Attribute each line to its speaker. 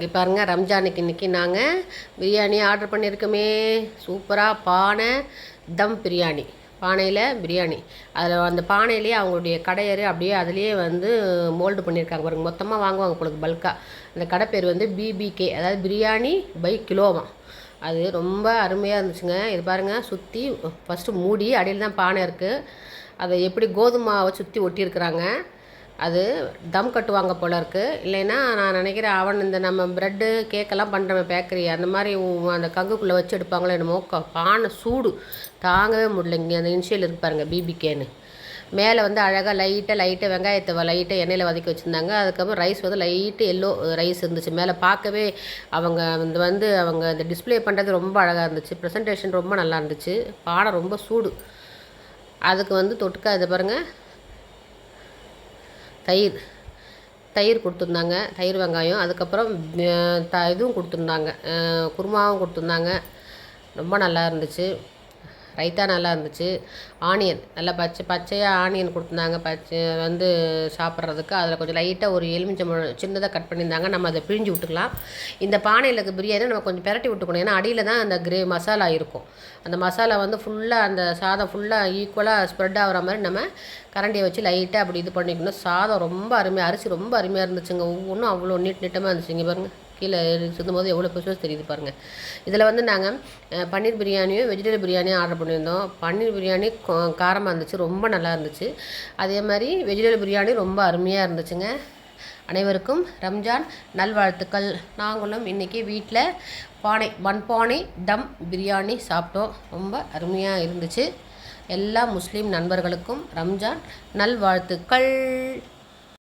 Speaker 1: இங்கே பாருங்கள் ரம்ஜானுக்கு இன்றைக்கி நாங்கள் பிரியாணி ஆர்டர் பண்ணியிருக்கோமே. சூப்பராக பானை தம் பிரியாணி. பானையில் பிரியாணி. அதில் அந்த பானையிலேயே அவங்களுடைய கடையறு அப்படியே அதுலேயே வந்து மோல்டு பண்ணியிருக்காங்க பாருங்க. மொத்தமாக வாங்குவாங்க உங்களுக்கு பல்காக அந்த கடை பேர் வந்து பிபிகே அதாவது பிரியாணி பை கிலோவா. அது ரொம்ப அருமையாக இருந்துச்சுங்க. இது பாருங்கள் சுற்றி ஃபஸ்ட்டு மூடி அடியில் தான் பானை இருக்குது அதை எப்படி கோதுமாவை மாவை சுற்றி ஒட்டியிருக்கிறாங்க. அது தம் கட்டுவாங்க போல இருக்குது இல்லைன்னா நான் நினைக்கிறேன் அவன் இந்த நம்ம ப்ரெட்டு கேக்கெல்லாம் பண்ணுறோம் பேக்கரி அந்த மாதிரி அந்த கங்குக்குள்ளே வச்சு எடுப்பாங்களோ என்னமோ க- பானை சூடு. தாங்கவே முடியல. இங்கே அந்த இன்ஷியல் இருக்கு பாருங்க பிபிகேன்னு மேலே வந்து அழகாக லைட்டாக லைட்டாக வெங்காயத்தை லைட்டாக எண்ணெயில் வதக்கி வச்சுருந்தாங்க. அதுக்கப்புறம் ரைஸ் வந்து லைட்டு எல்லோ ரைஸ் இருந்துச்சு. மேலே பார்க்கவே அவங்க வந்து வந்து அவங்க இந்த டிஸ்ப்ளே பண்ணுறது ரொம்ப அழகாக இருந்துச்சு. ப்ரெசன்டேஷன் ரொம்ப நல்லா இருந்துச்சு. பானை ரொம்ப சூடு. அதுக்கு வந்து தொட்டுக்க இது பாருங்கள் தயிர். தயிர் கொடுத்துருந்தாங்க. தயிர் வெங்காயம் அதுக்கப்புறம் த இதுவும் கொடுத்துருந்தாங்க. குருமாவும் கொடுத்துருந்தாங்க. ரொம்ப நல்லா இருந்துச்சு. ரைத்தா நல்லா இருந்துச்சு. ஆனியன் நல்லா பச்சை பச்சையாக ஆனியன் கொடுத்துருந்தாங்க. பச்சை வந்து சாப்பிட்றதுக்கு. அதில் கொஞ்சம் லைட்டாக ஒரு எலுமிச்சம்பழம் சின்னதாக கட் பண்ணியிருந்தாங்க. நம்ம அதை பிழிஞ்சு விட்டுக்கலாம். இந்த பானையில் இருக்க பிரியாணி நம்ம கொஞ்சம் பிரட்டி விட்டுக்கணும். ஏன்னா அடியில் தான் அந்த கிரே மசாலா இருக்கும். அந்த மசாலா வந்து ஃபுல்லாக அந்த சாதம் ஃபுல்லாக ஈக்குவலாக ஸ்ப்ரெட் ஆகிற மாதிரி நம்ம கரண்டியை வச்சு லைட்டாக அப்படி இது பண்ணிக்கணும். சாதம் ரொம்ப அருமையாக அரிசி ரொம்ப அருமையாக இருந்துச்சுங்க. ஒவ்வொன்றும் அவ்வளோ நீட் நீட்டமாக இருந்துச்சுங்க. பாருங்கள் கீழே சுற்றும் போது எவ்வளோ பிசுவஸ் தெரியுது பாருங்கள் இதில் வந்து நாங்கள் பன்னீர் பிரியாணியும் வெஜிடபிள் பிரியாணியும் ஆர்டர் பண்ணியிருந்தோம். பன்னீர் பிரியாணி காரமாக இருந்துச்சு ரொம்ப நல்லா இருந்துச்சு. அதே மாதிரி வெஜிடபிள் பிரியாணி ரொம்ப அருமையாக இருந்துச்சுங்க. அனைவருக்கும் ரம்ஜான் நல்வாழ்த்துக்கள். நாங்களும் இன்றைக்கி வீட்டில் பானை மண் பானை தம் பிரியாணி சாப்பிட்டோம். ரொம்ப அருமையாக இருந்துச்சு. எல்லா முஸ்லீம் நண்பர்களுக்கும் ரம்ஜான் நல்வாழ்த்துக்கள்.